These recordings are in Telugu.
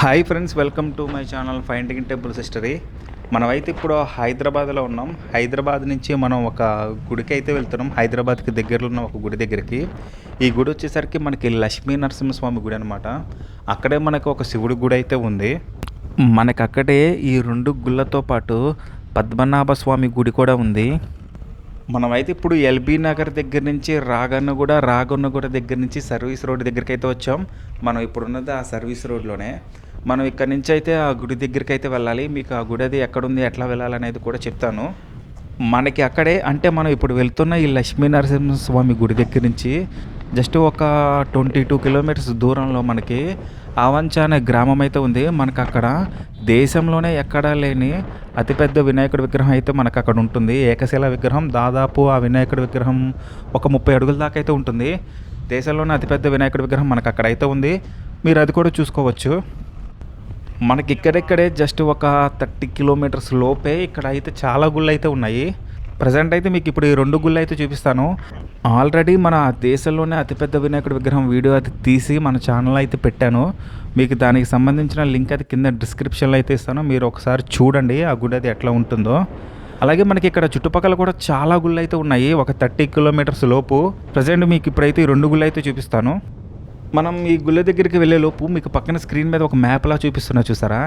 Hi friends welcome to my channel finding temples history మనమైతే ఇప్పుడు హైదరాబాద్లో ఉన్నాం. హైదరాబాద్ నుంచి మనం ఒక గుడికి అయితే వెళ్తున్నాం. హైదరాబాద్కి దగ్గరలో ఉన్న ఒక గుడి దగ్గరికి. ఈ గుడి వచ్చేసరికి మనకి లక్ష్మీ నరసింహస్వామి గుడి అనమాట అక్కడే మనకు ఒక శివుడి గుడి అయితే ఉంది. మనకు అక్కడే ఈ రెండు గుళ్ళతో పాటు పద్మనాభ స్వామి గుడి కూడా ఉంది. మనమైతే ఇప్పుడు ఎల్బీ నగర్ దగ్గర నుంచి రాగన్నగూడ రాగన్నగూడ దగ్గర నుంచి సర్వీస్ రోడ్ దగ్గరికి అయితే వచ్చాం. మనం ఇప్పుడున్నది ఆ సర్వీస్ రోడ్లోనే. మనం ఇక్కడ నుంచి అయితే ఆ గుడి దగ్గరికి అయితే వెళ్ళాలి. మీకు ఆ గుడి అది ఎక్కడుంది ఎట్లా వెళ్ళాలనేది కూడా చెప్తాను. మనకి అక్కడే అంటే మనం ఇప్పుడు వెళ్తున్న ఈ లక్ష్మీ నరసింహస్వామి గుడి దగ్గర నుంచి జస్ట్ ఒక ట్వంటీ టూ కిలోమీటర్స్ దూరంలో మనకి ఆవంచ అనే గ్రామం అయితే ఉంది. మనకు అక్కడ దేశంలోనే ఎక్కడా లేని అతిపెద్ద వినాయకుడి విగ్రహం అయితే మనకు అక్కడ ఉంటుంది. ఏకశిల విగ్రహం దాదాపు ఆ వినాయకుడి విగ్రహం ఒక ముప్పై అడుగుల దాకా అయితే ఉంటుంది. దేశంలోనే అతిపెద్ద వినాయకుడి విగ్రహం మనకు అక్కడ అయితే ఉంది. మీరు అది కూడా చూసుకోవచ్చు. మనకి ఇక్కడెక్కడే జస్ట్ ఒక థర్టీ కిలోమీటర్స్ లోపే ఇక్కడ అయితే చాలా గుళ్ళు అయితే ఉన్నాయి. ప్రజెంట్ అయితే మీకు ఇప్పుడు ఈ రెండు గుళ్ళు అయితే చూపిస్తాను. ఆల్రెడీ మన దేశంలోనే అతిపెద్ద వినాయకుడి విగ్రహం వీడియో అయితే తీసి మన ఛానల్ అయితే పెట్టాను. మీకు దానికి సంబంధించిన లింక్ అయితే కింద డిస్క్రిప్షన్లో అయితే ఇస్తాను. మీరు ఒకసారి చూడండి ఆ గుడి అది ఎట్లా ఉంటుందో. అలాగే మనకి ఇక్కడ చుట్టుపక్కల కూడా చాలా గుళ్ళు అయితే ఉన్నాయి. ఒక థర్టీ కిలోమీటర్స్ లోపు. ప్రజెంట్ మీకు ఇప్పుడైతే ఈ రెండు గుళ్ళు అయితే చూపిస్తాను. మనం ఈ గుళ్ళ దగ్గరికి వెళ్ళేలోపు మీకు పక్కన స్క్రీన్ మీద ఒక మ్యాప్లా చూపిస్తున్నా చూసారా?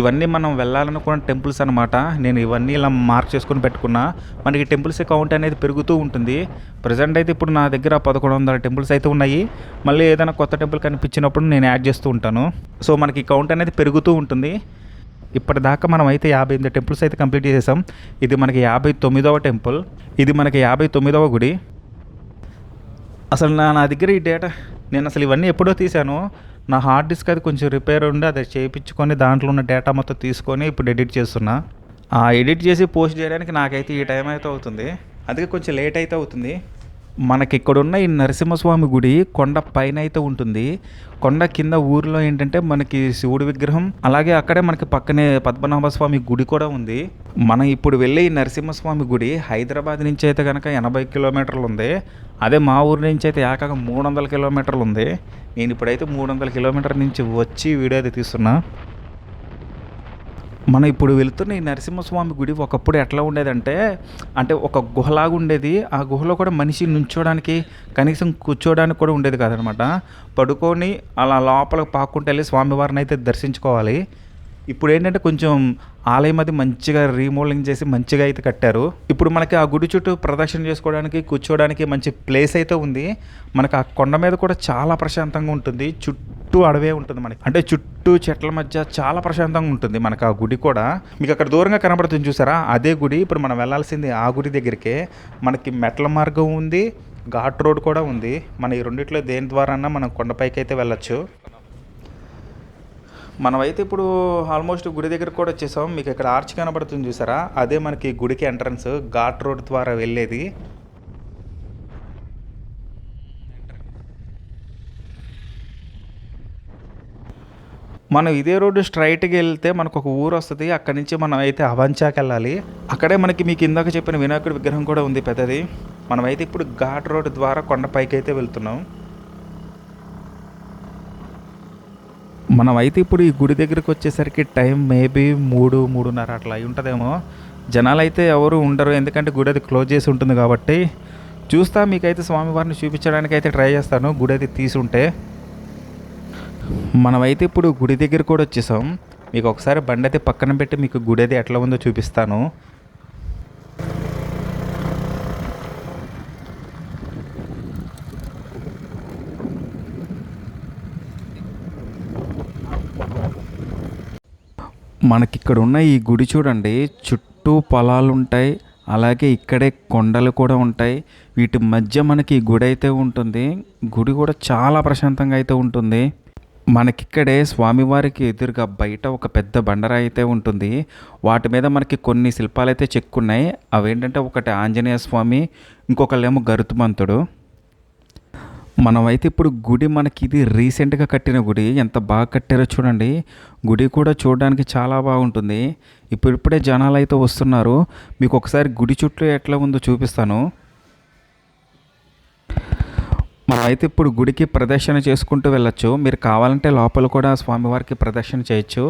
ఇవన్నీ మనం వెళ్ళాలనుకున్న టెంపుల్స్ అనమాట నేను ఇవన్నీ ఇలా మార్క్ చేసుకొని పెట్టుకున్నా. మనకి టెంపుల్స్ కౌంట్ అనేది పెరుగుతూ ఉంటుంది. ప్రజెంట్ అయితే ఇప్పుడు నా దగ్గర పదకొండు వందల టెంపుల్స్ అయితే ఉన్నాయి. మళ్ళీ ఏదైనా కొత్త టెంపుల్ కనిపించినప్పుడు నేను యాడ్ చేస్తూ ఉంటాను. సో మనకి కౌంట్ అనేది పెరుగుతూ ఉంటుంది. ఇప్పటిదాకా మనం అయితే యాభై ఎనిమిది టెంపుల్స్ అయితే కంప్లీట్ చేసాం. ఇది మనకి యాభై తొమ్మిదవ టెంపుల్. ఇది మనకి యాభై తొమ్మిదవ గుడి. అసలు నా నా దగ్గర ఈ డేటా నేను అసలు ఇవన్నీ ఎప్పుడో తీశాను. నా హార్డ్ డిస్క్ అది కొంచెం రిపేర్ ఉండి అది చేయించుకొని దాంట్లో ఉన్న డేటా మొత్తం తీసుకొని ఇప్పుడు ఎడిట్ చేస్తున్నా. ఆ ఎడిట్ చేసి పోస్ట్ చేయడానికి నాకైతే ఈ టైం అయితే అవుతుంది. అందుకే కొంచెం లేట్ అయితే అవుతుంది. మనకి ఇక్కడున్న ఈ నరసింహస్వామి గుడి కొండ పైన అయితే ఉంటుంది. కొండ కింద ఊరిలో ఏంటంటే మనకి శివుడి విగ్రహం అలాగే అక్కడే మనకి పక్కనే పద్మనాభ స్వామి గుడి కూడా ఉంది. మనం ఇప్పుడు వెళ్ళే ఈ నరసింహస్వామి గుడి హైదరాబాద్ నుంచి అయితే కనుక ఎనభై కిలోమీటర్లు ఉంది. అదే మా ఊరి నుంచి అయితే ఏకంగా మూడు వందల కిలోమీటర్లు ఉంది. నేను ఇప్పుడైతే మూడు వందల కిలోమీటర్ నుంచి వచ్చి వీడియో అయితే తీస్తున్నా. మనం ఇప్పుడు వెళ్తున్న ఈ నరసింహస్వామి గుడి ఒకప్పుడు ఎట్లా ఉండేదంటే అంటే ఒక గుహలాగా ఉండేది. ఆ గుహలో కూడా మనిషి నుంచోడానికి కనీసం కూర్చోడానికి కూడా ఉండేది కాదనమాట. పడుకొని అలా లోపలికి పాక్కుంటే వెళ్ళి స్వామివారిని అయితే దర్శించుకోవాలి. ఇప్పుడు ఏంటంటే కొంచెం ఆలయం అది మంచిగా రీమోడలింగ్ చేసి మంచిగా అయితే కట్టారు. ఇప్పుడు మనకి ఆ గుడి చుట్టూ ప్రదక్షిణ చేసుకోవడానికి కూర్చోవడానికి మంచి ప్లేస్ అయితే ఉంది. మనకి ఆ కొండ మీద కూడా చాలా ప్రశాంతంగా ఉంటుంది. చుట్టూ అడవే ఉంటుంది మనకి. అంటే చుట్టూ చెట్ల మధ్య చాలా ప్రశాంతంగా ఉంటుంది మనకు ఆ గుడి కూడా. మీకు అక్కడ దూరంగా కనబడుతుంది చూసారా? అదే గుడి. ఇప్పుడు మనం వెళ్ళాల్సింది ఆ గుడి దగ్గరికే. మనకి మెట్ల మార్గం ఉంది. ఘాట్ రోడ్ కూడా ఉంది. మన ఈ రెండిట్లో దేని ద్వారా మనం కొండపైకి అయితే వెళ్ళచ్చు. మనమైతే ఇప్పుడు ఆల్మోస్ట్ గుడి దగ్గర కూడా వచ్చేసాం. మీకు ఇక్కడ ఆర్చ్ కనబడుతుంది చూసారా? అదే మనకి గుడికి ఎంట్రన్స్. ఘాట్ రోడ్ ద్వారా వెళ్ళేది. మనం ఇదే రోడ్డు స్ట్రైట్కి వెళ్తే మనకు ఒక ఊరు వస్తుంది. అక్కడి నుంచి మనం అయితే అవంచాకి వెళ్ళాలి. అక్కడే మనకి మీకు ఇందాక చెప్పిన వినాయకుడి విగ్రహం కూడా ఉంది పెద్దది. మనమైతే ఇప్పుడు ఘాట్ రోడ్ ద్వారా కొండపైకి అయితే వెళ్తున్నాం. మనం అయితే ఇప్పుడు ఈ గుడి దగ్గరికి వచ్చేసరికి టైం మేబీ మూడు మూడున్నర అట్లా అయి ఉంటుందేమో. జనాలు అయితే ఎవరు ఉండరు ఎందుకంటే గుడి అది క్లోజ్ చేసి ఉంటుంది కాబట్టి. చూస్తా మీకైతే స్వామివారిని చూపించడానికి అయితే ట్రై చేస్తాను గుడి అది తీసి ఉంటే మనమైతే ఇప్పుడు గుడి దగ్గర కూడా వచ్చేసాం. మీకు ఒకసారి బండి అయితే పక్కన పెట్టి మీకు గుడి అది ఎట్లా ఉందో చూపిస్తాను. మనకిక్కడ ఉన్న ఈ గుడి చూడండి చుట్టూ పొలాలు ఉంటాయి అలాగే ఇక్కడే కొండలు కూడా ఉంటాయి. వీటి మధ్య మనకి గుడి అయితే ఉంటుంది. గుడి కూడా చాలా ప్రశాంతంగా అయితే ఉంటుంది. మనకిక్కడే స్వామివారికి ఎదురుగా బయట ఒక పెద్ద బండరాయి అయితే ఉంటుంది. వాటి మీద మనకి కొన్ని శిల్పాలు అయితే చెక్కున్నాయి. అవేంటంటే ఒకటి ఆంజనేయ స్వామి ఇంకొకళ్ళేమో గరుతుమంతుడు. మనమైతే ఇప్పుడు గుడి మనకి ఇది రీసెంట్గా కట్టిన గుడి. ఎంత బాగా కట్టారో చూడండి. గుడి కూడా చూడడానికి చాలా బాగుంటుంది. ఇప్పుడిప్పుడే జనాలు అయితే వస్తున్నారు. మీకు ఒకసారి గుడి చుట్టూ ఎట్లా ఉందో చూపిస్తాను. మనం అయితే ఇప్పుడు గుడికి ప్రదర్శన చేసుకుంటూ వెళ్ళొచ్చు. మీరు కావాలంటే లోపల కూడా స్వామివారికి ప్రదర్శన చేయొచ్చు.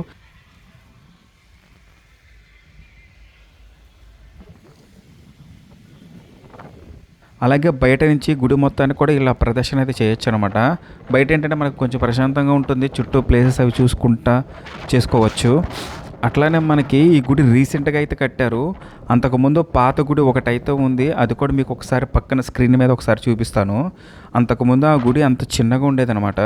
అలాగే బయట నుంచి గుడి మొత్తాన్ని కూడా ఇలా ప్రదర్శన అయితే చేయొచ్చు అనమాట బయట ఏంటంటే మనకు కొంచెం ప్రశాంతంగా ఉంటుంది. చుట్టూ ప్లేసెస్ అవి చూసుకుంటా చేసుకోవచ్చు. అట్లానే మనకి ఈ గుడి రీసెంట్గా అయితే కట్టారు. అంతకుముందు పాత గుడి ఒకటైతే ఉంది. అది కూడా మీకు ఒకసారి పక్కన స్క్రీన్ మీద ఒకసారి చూపిస్తాను. అంతకుముందు ఆ గుడి అంత చిన్నగా ఉండేదన్నమాట.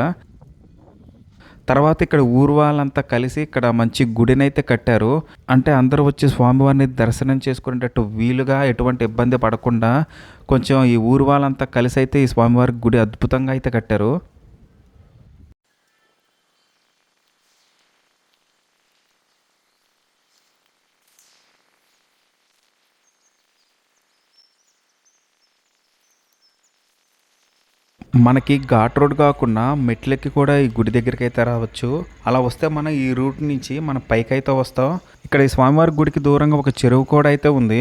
తర్వాత ఇక్కడ ఊరు వాళ్ళంతా కలిసి ఇక్కడ మంచి గుడినైతే కట్టారు. అంటే అందరూ వచ్చి స్వామివారిని దర్శనం చేసుకునేటట్టు వీలుగా ఎటువంటి ఇబ్బంది పడకుండా కొంచెం ఈ ఊరు వాళ్ళంతా కలిసి అయితే ఈ స్వామివారి గుడి అద్భుతంగా అయితే కట్టారు. మనకి ఘాట్ రోడ్ కాకుండా మెట్లెక్కి కూడా ఈ గుడి దగ్గరికి అయితే రావచ్చు. అలా వస్తే మనం ఈ రూట్ నుంచి మన పైకి అయితే వస్తాం. ఇక్కడ ఈ స్వామివారి గుడికి దూరంగా ఒక చెరువు కూడా అయితే ఉంది.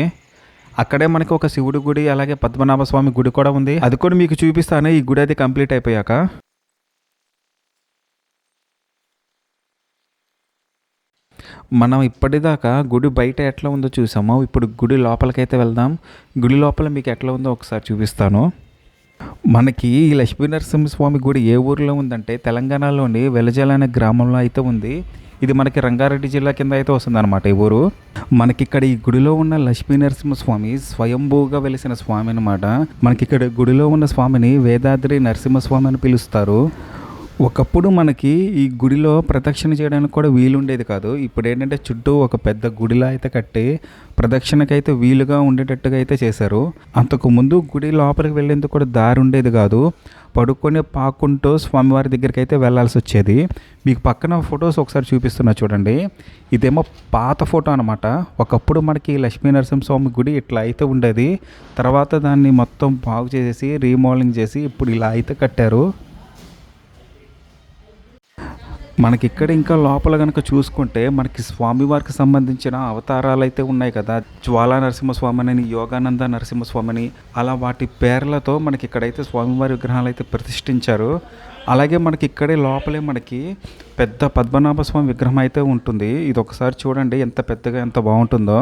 అక్కడే మనకి ఒక శివుడి గుడి అలాగే పద్మనాభ స్వామి గుడి కూడా ఉంది. అది కూడా మీకు చూపిస్తాను ఈ గుడి అది కంప్లీట్ అయిపోయాక. మనం ఇప్పటిదాకా గుడి బయట ఎట్లా ఉందో చూసాము? ఇప్పుడు గుడి లోపలికైతే వెళ్దాం. గుడి లోపల మీకు ఎట్లా ఉందో ఒకసారి చూపిస్తాను. మనకి ఈ లక్ష్మీ గుడి ఏ ఊరిలో ఉందంటే తెలంగాణలోని వెలజల అనే గ్రామంలో అయితే ఉంది. ఇది మనకి రంగారెడ్డి జిల్లా కింద అయితే వస్తుందన్నమాట ఈ ఊరు. మనకి ఇక్కడ ఈ గుడిలో ఉన్న లక్ష్మీ నరసింహస్వామి స్వయంభూగా వెలిసిన స్వామి అనమాట మనకి ఇక్కడ గుడిలో ఉన్న స్వామిని వేదాద్రి నరసింహస్వామి అని పిలుస్తారు. ఒకప్పుడు మనకి ఈ గుడిలో ప్రదక్షిణ చేయడానికి కూడా వీలుండేది కాదు. ఇప్పుడు ఏంటంటే చుట్టూ ఒక పెద్ద గుడిలా అయితే కట్టి ప్రదక్షిణకైతే వీలుగా ఉండేటట్టుగా అయితే చేశారు. అంతకు ముందు గుడి లోపలికి వెళ్ళేందుకు కూడా దారి ఉండేది కాదు. పడుకొని పాకుంటూ స్వామివారి దగ్గరికి అయితే వెళ్ళాల్సి వచ్చేది. మీకు పక్కన ఫొటోస్ ఒకసారి చూపిస్తున్నా చూడండి. ఇదేమో పాత ఫోటో అనమాట ఒకప్పుడు మనకి లక్ష్మీ నరసింహస్వామి గుడి ఇట్లా అయితే ఉండేది. తర్వాత దాన్ని మొత్తం బాగు చేసేసి రీమోడలింగ్ చేసి ఇప్పుడు ఇలా అయితే కట్టారు. మనకి ఇక్కడ ఇంకా లోపల కనుక చూసుకుంటే మనకి స్వామివారికి సంబంధించిన అవతారాలు అయితే ఉన్నాయి కదా. జ్వాలా నరసింహస్వామి అని యోగానంద నరసింహస్వామిని అలా వాటి పేర్లతో మనకి ఇక్కడైతే స్వామివారి విగ్రహాలు అయితే ప్రతిష్ఠించారు. అలాగే మనకి ఇక్కడే లోపలే మనకి పెద్ద పద్మనాభ స్వామి విగ్రహం అయితే ఉంటుంది. ఇది ఒకసారి చూడండి ఎంత పెద్దగా ఎంత బాగుంటుందో.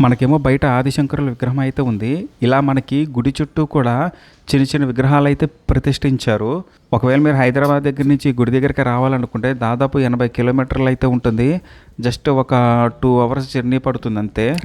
మనకేమో బయట ఆదిశంకరుల విగ్రహం అయితే ఉంది. ఇలా మనకి గుడి చుట్టూ కూడా చిన్న చిన్న విగ్రహాలు అయితే ప్రతిష్ఠించారు. ఒకవేళ మీరు హైదరాబాద్ దగ్గర నుంచి గుడి దగ్గరికి రావాలనుకుంటే దాదాపు ఎనభై కిలోమీటర్లు అయితే ఉంటుంది. జస్ట్ ఒక టూ అవర్స్ జర్నీ పడుతుంది అంతే.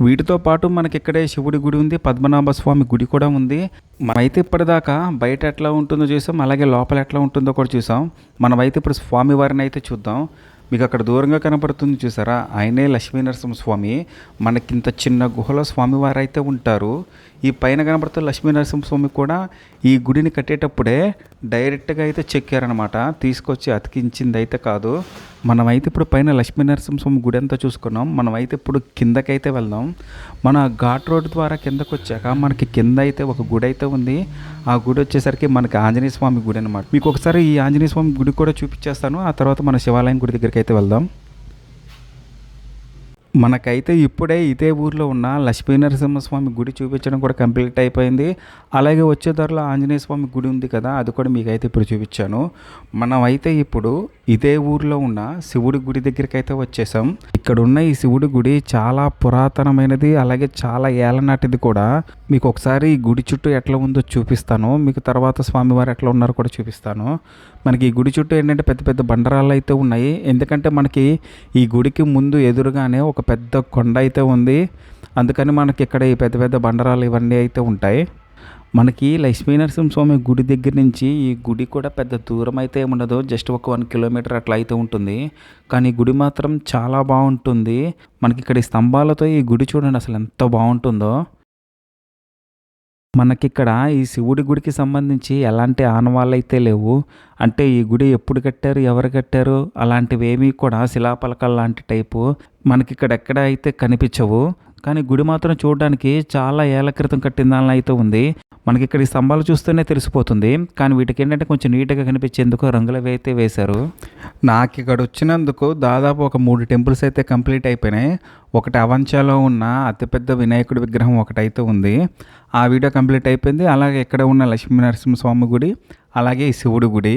వీటితో పాటు మనకి ఇక్కడే శివుడి గుడి ఉంది పద్మనాభ స్వామి గుడి కూడా ఉంది. మనమైతే ఇప్పటిదాకా బయట ఎట్లా ఉంటుందో చూసాం అలాగే లోపల ఎట్లా ఉంటుందో కూడా చూసాం. మనమైతే ఇప్పుడు స్వామి వారిని అయితే చూద్దాం. మీకు అక్కడ దూరంగా కనపడుతుంది చూసారా? ఆయనే లక్ష్మీ నరసింహస్వామి మనకింత చిన్న గుహలో స్వామివారైతే ఉంటారు. ఈ పైన కనబడుతున్న లక్ష్మీ నరసింహస్వామి కూడా ఈ గుడిని కట్టేటప్పుడే డైరెక్ట్గా అయితే చెక్కారనమాట తీసుకొచ్చి అతికించింది అయితే కాదు. మనమైతే ఇప్పుడు పైన లక్ష్మీ నరసింహస్వామి గుడి అంతా చూసుకున్నాం. మనమైతే ఇప్పుడు కిందకైతే వెళ్దాం. మన ఘాట్ రోడ్ ద్వారా కిందకు వచ్చాక మనకి కింద అయితే ఒక గుడి అయితే ఉంది. ఆ గుడి వచ్చేసరికి మనకి ఆంజనేయ స్వామి గుడి అనమాట మీకు ఒకసారి ఈ ఆంజనేయ స్వామి గుడి కూడా చూపించేస్తాను. ఆ తర్వాత మన శివాలయం గుడి దగ్గరికి అయితే వెళ్దాం. మనకైతే ఇప్పుడే ఇదే ఊర్లో ఉన్న లక్ష్మీ నరసింహస్వామి గుడి చూపించడం కూడా కంప్లీట్ అయిపోయింది. అలాగే వచ్చే ధరలో ఆంజనేయ స్వామి గుడి ఉంది కదా అది కూడా మీకైతే ఇప్పుడు చూపించాను. మనమైతే ఇప్పుడు ఇదే ఊర్లో ఉన్న శివుడి గుడి దగ్గరికి అయితే వచ్చేసాం. ఇక్కడ ఉన్న ఈ శివుడి గుడి చాలా పురాతనమైనది అలాగే చాలా ఏలనాటిది కూడా. మీకు ఒకసారి ఈ గుడి చుట్టూ ఎట్లా ఉందో చూపిస్తాను. మీకు తర్వాత స్వామివారు ఎట్లా ఉన్నారో కూడా చూపిస్తాను. మనకి ఈ గుడి చుట్టూ ఏంటంటే పెద్ద పెద్ద బండరాళ్ళు అయితే ఉన్నాయి. ఎందుకంటే మనకి ఈ గుడికి ముందు ఎదురుగానే ఒక పెద్ద కొండ అయితే ఉంది. అందుకని మనకి ఇక్కడ ఈ పెద్ద పెద్ద బండరాలు ఇవన్నీ అయితే ఉంటాయి. మనకి లక్ష్మీ గుడి దగ్గర నుంచి ఈ గుడి కూడా పెద్ద దూరం అయితే ఉండదు. జస్ట్ ఒక వన్ కిలోమీటర్ అట్లా అయితే ఉంటుంది. కానీ గుడి మాత్రం చాలా బాగుంటుంది. మనకి ఇక్కడ ఈ స్తంభాలతో ఈ గుడి చూడండి అసలు ఎంత బాగుంటుందో. మనకిక్కడ ఈ శివుడి గుడికి సంబంధించి ఎలాంటి ఆనవాళ్ళు అయితే లేవు అంటే ఈ గుడి ఎప్పుడు కట్టారు ఎవరు కట్టారు అలాంటివేమీ కూడా శిలాపలకాలు లాంటి టైపు మనకి ఇక్కడ ఎక్కడ అయితే కనిపించవు. కానీ గుడి మాత్రం చూడడానికి చాలా ఏళ్ళ క్రితం కట్టిన దానిలో అయితే ఉంది. మనకి ఇక్కడ ఈ స్తంభాలు చూస్తేనే తెలిసిపోతుంది. కానీ వీటికి ఏంటంటే కొంచెం నీట్గా కనిపించేందుకు రంగులు అయితే వేశారు. నాకు ఇక్కడ వచ్చినందుకు దాదాపు ఒక మూడు టెంపుల్స్ అయితే కంప్లీట్ అయిపోయినాయి. ఒకటి అవంచాలో ఉన్న అతిపెద్ద వినాయకుడి విగ్రహం ఒకటైతే ఉంది. ఆ వీడియో కంప్లీట్ అయిపోయింది. అలాగే ఇక్కడ ఉన్న లక్ష్మీ నరసింహస్వామి గుడి అలాగే శివుడి గుడి.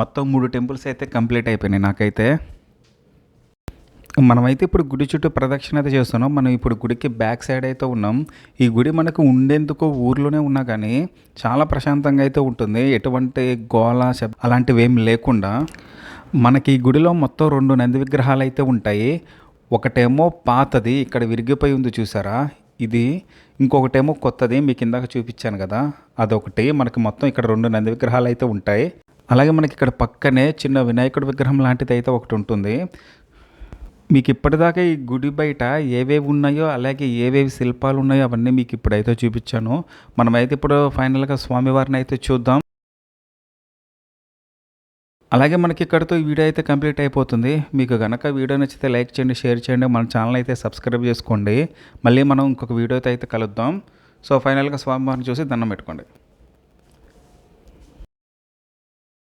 మొత్తం మూడు టెంపుల్స్ అయితే కంప్లీట్ అయిపోయినాయి నాకైతే. మనమైతే ఇప్పుడు గుడి చుట్టూ ప్రదక్షిణ అయితే చేస్తున్నాం. మనం ఇప్పుడు గుడికి బ్యాక్ సైడ్ అయితే ఉన్నాం. ఈ గుడి మనకు ఉండేందుకు ఊర్లోనే ఉన్నా కానీ చాలా ప్రశాంతంగా అయితే ఉంటుంది. ఎటువంటి గోళ శబ్ అలాంటివి ఏం లేకుండా మనకి ఈ గుడిలో మొత్తం రెండు నంది విగ్రహాలు అయితే ఉంటాయి. ఒకటేమో పాతది ఇక్కడ విరిగిపోయి ఉంది చూసారా? ఇది ఇంకొకటేమో కొత్తది మీకు ఇందాక చూపించాను కదా. అదొకటి మనకి మొత్తం ఇక్కడ రెండు నంది విగ్రహాలు అయితే ఉంటాయి. అలాగే మనకి ఇక్కడ పక్కనే చిన్న వినాయకుడి విగ్రహం లాంటిది అయితే ఒకటి ఉంటుంది. మీకు ఇప్పటిదాకా ఈ గుడి బయట ఏవేవి ఉన్నాయో అలాగే ఏవేవి శిల్పాలు ఉన్నాయో అవన్నీ మీకు ఇప్పుడైతే చూపించాను. మనమైతే ఇప్పుడు ఫైనల్గా స్వామివారిని అయితే చూద్దాం. అలాగే మనకి ఇక్కడతో ఈ వీడియో అయితే కంప్లీట్ అయిపోతుంది. మీకు కనుక వీడియో నచ్చితే లైక్ చేయండి షేర్ చేయండి మన ఛానల్ అయితే సబ్స్క్రైబ్ చేసుకోండి. మళ్ళీ మనం ఇంకొక వీడియోతో అయితే కలుద్దాం. సో ఫైనల్గా స్వామివారిని చూసి దండం పెట్టుకోండి.